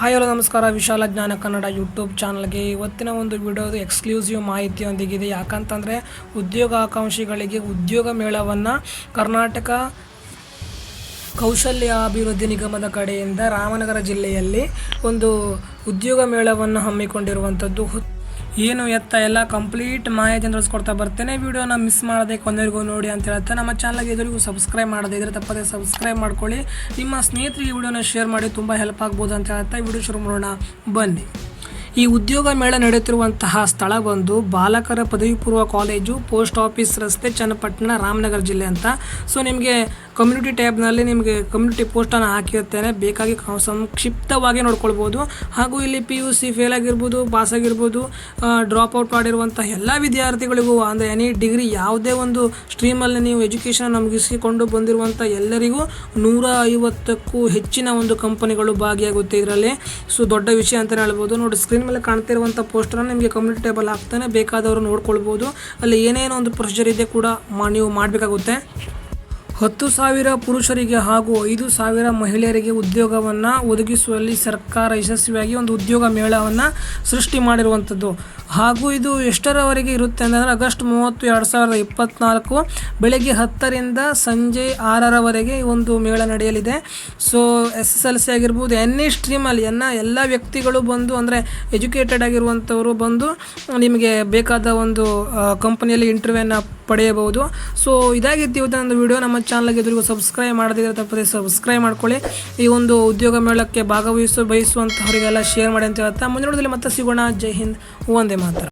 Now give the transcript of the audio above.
Hi hello, ನಮಸ್ಕಾರ. ವಿಶಾಲ ಜ್ಞಾನ ಕನ್ನಡ ಯೂಟ್ಯೂಬ್ ಚಾನಲ್ಗೆ ಇವತ್ತಿನ ಒಂದು ವಿಡಿಯೋದು ಎಕ್ಸ್ಕ್ಲೂಸಿವ್ ಮಾಹಿತಿಯೊಂದಿಗಿದೆ. ಯಾಕಂತಂದರೆ ಉದ್ಯೋಗ ಆಕಾಂಕ್ಷಿಗಳಿಗೆ ಉದ್ಯೋಗ ಮೇಳವನ್ನು ಕರ್ನಾಟಕ ಕೌಶಲ್ಯ ಅಭಿವೃದ್ಧಿ ನಿಗಮದ ಕಡೆಯಿಂದ ರಾಮನಗರ ಜಿಲ್ಲೆಯಲ್ಲಿ ಒಂದು ಉದ್ಯೋಗ ಮೇಳವನ್ನು ಹಮ್ಮಿಕೊಂಡಿರುವಂಥದ್ದು. ಏನು ಎತ್ತ ಎಲ್ಲ ಕಂಪ್ಲೀಟ್ ಮಾಹಿತಿ ತಿಳಿಸ್ಕೊಡ್ತಾ ಬರ್ತೇನೆ. ವಿಡಿಯೋನ ಮಿಸ್ ಮಾಡದೆ ಕೊನೆಗೂ ನೋಡಿ ಅಂತ ಹೇಳ್ತಾ ನಮ್ಮ ಚಾನಲ್ಗೆ ಎದುರಿಗೂ ಸಬ್ಸ್ಕ್ರೈಬ್ ಮಾಡದೆ ಇದ್ರೆ ತಪ್ಪದೆ ಸಬ್ಸ್ಕ್ರೈಬ್ ಮಾಡ್ಕೊಳ್ಳಿ. ನಿಮ್ಮ ಸ್ನೇಹಿತರಿಗೆ ವಿಡಿಯೋನ ಶೇರ್ ಮಾಡಿ ತುಂಬ ಹೆಲ್ಪ್ ಆಗ್ಬೋದು ಅಂತ ಹೇಳ್ತಾ ವಿಡಿಯೋ ಶುರು ಮಾಡೋಣ. ಬನ್ನಿ. ಈ ಉದ್ಯೋಗ ಮೇಳ ನಡೆಯುತ್ತಿರುವಂತಹ ಸ್ಥಳ ಬಂದು ಬಾಲಕರ ಪದವಿ ಪೂರ್ವ ಕಾಲೇಜು ಪೋಸ್ಟ್ ಆಫೀಸ್ ರಸ್ತೆ, ಚನ್ನಪಟ್ಟಣ, ರಾಮನಗರ ಜಿಲ್ಲೆ ಅಂತ. ಸೊ ನಿಮಗೆ ಕಮ್ಯುನಿಟಿ ಟ್ಯಾಬ್ನಲ್ಲಿ ನಿಮಗೆ ಕಮ್ಯುನಿಟಿ ಪೋಸ್ಟನ್ನು ಹಾಕಿರ್ತೇನೆ ಬೇಕಾಗಿ ಸಂಕ್ಷಿಪ್ತವಾಗಿ ನೋಡ್ಕೊಳ್ಬೋದು. ಹಾಗೂ ಇಲ್ಲಿ ಪಿ ಯು ಸಿ ಫೇಲ್ ಆಗಿರ್ಬೋದು ಪಾಸ್ ಆಗಿರ್ಬೋದು ಡ್ರಾಪ್ ಔಟ್ ಮಾಡಿರುವಂಥ ಎಲ್ಲ ವಿದ್ಯಾರ್ಥಿಗಳಿಗೂ ಅಂದರೆ ಎನಿ ಡಿಗ್ರಿ ಯಾವುದೇ ಒಂದು ಸ್ಟ್ರೀಮಲ್ಲಿ ನೀವು ಎಜುಕೇಷನ್ ಮುಗಿಸಿಕೊಂಡು ಬಂದಿರುವಂಥ ಎಲ್ಲರಿಗೂ ನೂರ ಐವತ್ತಕ್ಕೂ ಹೆಚ್ಚಿನ ಒಂದು ಕಂಪನಿಗಳು ಭಾಗಿಯಾಗುತ್ತೆ ಇದರಲ್ಲಿ. ಸೊ ದೊಡ್ಡ ವಿಷಯ ಅಂತಲೇ ಹೇಳ್ಬೋದು. ನೋಡಿ ಸ್ಕ್ರೀನ್ ಮೇಲೆ ಕಾಣ್ತಿರುವಂಥ ಪೋಸ್ಟರನ್ನು ನಿಮಗೆ ಕಮ್ಯುನಿಟಿ ಟೇಬಲ್ ಹಾಕ್ತಾನೆ. ಬೇಕಾದವರು ನೋಡ್ಕೊಳ್ಬೋದು. ಅಲ್ಲಿ ಏನೇನೋ ಒಂದು ಪ್ರೊಸೀಜರ್ ಇದೆ ಕೂಡ ನೀವು ಮಾಡಬೇಕಾಗುತ್ತೆ. ಹತ್ತು ಸಾವಿರ ಪುರುಷರಿಗೆ ಹಾಗೂ ಐದು ಸಾವಿರ ಮಹಿಳೆಯರಿಗೆ ಉದ್ಯೋಗವನ್ನು ಒದಗಿಸುವಲ್ಲಿ ಸರ್ಕಾರ ಯಶಸ್ವಿಯಾಗಿ ಒಂದು ಉದ್ಯೋಗ ಮೇಳವನ್ನು ಸೃಷ್ಟಿ ಮಾಡಿರುವಂಥದ್ದು. ಹಾಗೂ ಇದು ಎಷ್ಟರವರೆಗೆ ಇರುತ್ತೆ ಅಂತಂದರೆ ಆಗಸ್ಟ್ ಮೂವತ್ತು ಎರಡು ಸಾವಿರದ ಇಪ್ಪತ್ತ್ನಾಲ್ಕು ಬೆಳಗ್ಗೆ ಹತ್ತರಿಂದ ಸಂಜೆ ಆರರವರೆಗೆ ಈ ಒಂದು ಮೇಳ ನಡೆಯಲಿದೆ. So S S L C ಆಗಿರ್ಬೋದು ಎನ್ನಿ ಸ್ಟ್ರೀಮಲ್ಲಿ ಎನ್ನ ಎಲ್ಲ ವ್ಯಕ್ತಿಗಳು ಬಂದು, ಅಂದರೆ ಎಜುಕೇಟೆಡ್ ಆಗಿರುವಂಥವರು ಬಂದು ನಿಮಗೆ ಬೇಕಾದ ಒಂದು ಕಂಪನಿಯಲ್ಲಿ ಇಂಟರ್ವ್ಯೂನ ಪಡೆಯಬಹುದು. ಸೊ ಇದಾಗಿತ್ತು ಇವತ್ತಿನ ಒಂದು ವಿಡಿಯೋ ನಮ್ಮ ಚಾನಲ್ಗೆ ಎದುರಿಗೂ ಸಬ್ಸ್ಕ್ರೈಬ್ ಮಾಡದಿದ್ದರೆ ತಪ್ಪದೆ ಸಬ್ಸ್ಕ್ರೈಬ್ ಮಾಡ್ಕೊಳ್ಳಿ. ಈ ಒಂದು ಉದ್ಯೋಗ ಮೇಳಕ್ಕೆ ಭಾಗವಹಿಸು ಬಯಸುವಂಥವರಿಗೆಲ್ಲ ಶೇರ್ ಮಾಡಿ ಅಂತ ಹೇಳ್ತಾ, ಮುಂದಿನ ಮತ್ತೆ ಸಿಗೋಣ. ಜೈ ಹಿಂದ್ ಒಂದೇ ಮಾತ್ರ.